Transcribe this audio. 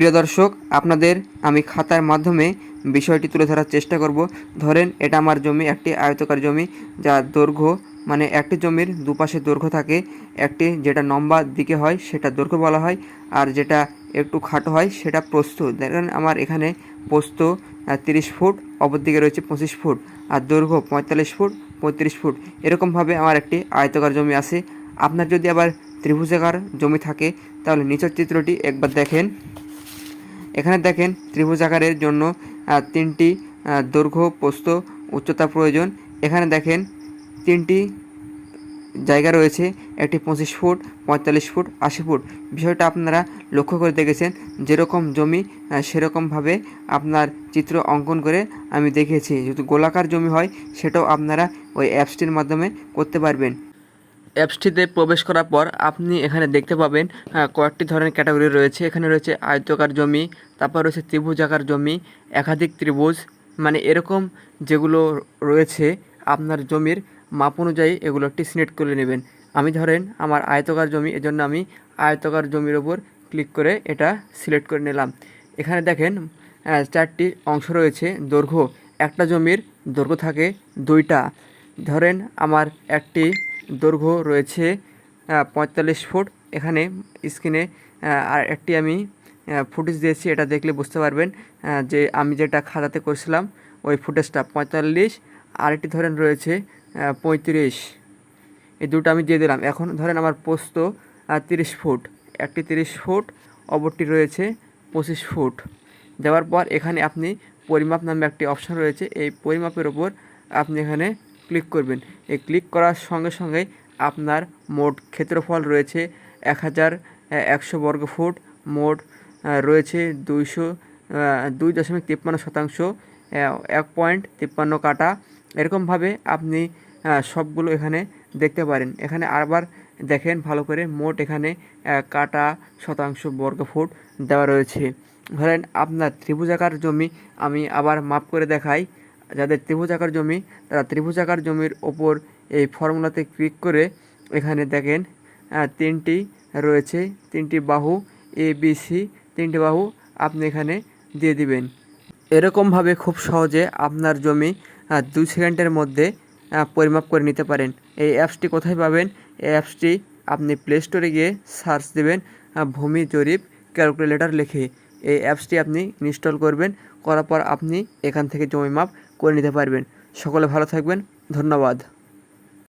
প্রিয় দর্শক, আপনাদের আমি খাতার মাধ্যমে বিষয়টি তুলে ধরার চেষ্টা করব। ধরেন, এটা আমার জমি, একটি আয়তকার জমি যার দৈর্ঘ্য মানে একটি জমির দুপাশে দৈর্ঘ্য থাকে। একটি যেটা লম্বা দিকে হয়, সেটা দৈর্ঘ্য বলা হয়, আর যেটা একটু খাটো হয়, সেটা প্রস্থ। দেখেন আমার এখানে প্রস্থ তিরিশ ফুট, অপর দিকে রয়েছে পঁচিশ ফুট, আর দৈর্ঘ্য পঁয়তাল্লিশ ফুট, পঁয়ত্রিশ ফুট। এরকমভাবে আমার একটি আয়তকার জমি আছে। আপনার যদি আবার ত্রিভুজাকার জমি থাকে, তাহলে নিচের চিত্রটি একবার দেখেন। এখানে দেখেন ত্রিভুজ আকারের জন্য তিনটি দৈর্ঘ্য, প্রস্থ, উচ্চতা প্রয়োজন। এখানে দেখেন তিনটি জায়গা রয়েছে, একটি পঁচিশ ফুট, পঁয়তাল্লিশ ফুট, আশি ফুট। বিষয়টা আপনারা লক্ষ্য করে দেখেছেন, যেরকম জমি সেরকমভাবে আপনার চিত্র অঙ্কন করে আমি দেখিয়েছি। যদি গোলাকার জমি হয়, সেটাও আপনারা ওই অ্যাপসটির মাধ্যমে করতে পারবেন। অ্যাপসটিতে প্রবেশ করার পর আপনি এখানে দেখতে পাবেন কয়েকটি ধরনের ক্যাটাগরি রয়েছে। এখানে রয়েছে আয়তকার জমি, তারপর রয়েছে ত্রিভুজাকার জমি, একাধিক ত্রিভুজ। মানে এরকম যেগুলো রয়েছে আপনার জমির মাপ অনুযায়ী এগুলো একটি সিলেক্ট করে নেবেন। আমি ধরেন আমার আয়তকার জমি, এজন্য আমি আয়তকার জমির ওপর ক্লিক করে এটা সিলেক্ট করে নিলাম। এখানে দেখেন চারটি অংশ রয়েছে, দৈর্ঘ্য। একটা জমির দৈর্ঘ্য থাকে দুইটা। ধরেন আমার একটি দৈর্ঘ্য রয়েছে পঁয়তাল্লিশ ফুট। এখানে স্ক্রিনে আর একটি আমি ফুটেজ দিয়েছি, এটা দেখলে বুঝতে পারবেন যে আমি যেটা খাতাতে করছিলাম, ওই ফুটেজটা পঁয়তাল্লিশ, আরেকটি ধরেন রয়েছে পঁয়ত্রিশ। এই দুটো আমি দিয়ে দিলাম। এখন ধরেন আমার পোস্ত তিরিশ ফুট। একটি তিরিশ ফুট, অপরটি রয়েছে পঁচিশ ফুট। দেওয়ার পর এখানে আপনি পরিমাপ নামে একটি অপশান রয়েছে। এই পরিমাপের ওপর আপনি এখানে ক্লিক করবেন। এই ক্লিক করার সঙ্গে সঙ্গে আপনার মোট ক্ষেত্রফল রয়েছে এক হাজার একশো বর্গ ফুট। মোট রয়েছে দুইশো দুই দশমিক তিপ্পান্ন শতাংশ এক পয়েন্ট তিপ্পান্ন কাটা। এরকমভাবে আপনি সবগুলো এখানে দেখতে পারেন। এখানে আবার দেখেন ভালো করে মোট এখানে কাটা শতাংশ বর্গ ফুট দেওয়া রয়েছে। ধরেন আপনার ত্রিভুজাকার জমি আমি আবার মাপ করে দেখাই। যাদের ত্রিভুজাকার জমি, তারা ত্রিভুজাকার জমির ওপর এই ফর্মুলাতে ক্লিক করে এখানে দেখেন তিনটি রয়েছে, তিনটি বাহু এ বি সি তিনটি বাহু আপনি এখানে দিয়ে দিবেন। এরকমভাবে খুব সহজে আপনার জমি দুই সেকেন্ডের মধ্যে পরিমাপ করে নিতে পারেন। এই অ্যাপসটি কোথায় পাবেন? এই অ্যাপসটি আপনি প্লে স্টোরে গিয়ে সার্চ দেবেন ভূমি জরিপ ক্যালকুলেটর লিখে। এই অ্যাপসটি আপনি ইনস্টল করবেন, করার পর আপনি এখান থেকে জমি মাপ করে নিতে পারবেন। সকলে ভালো থাকবেন। ধন্যবাদ।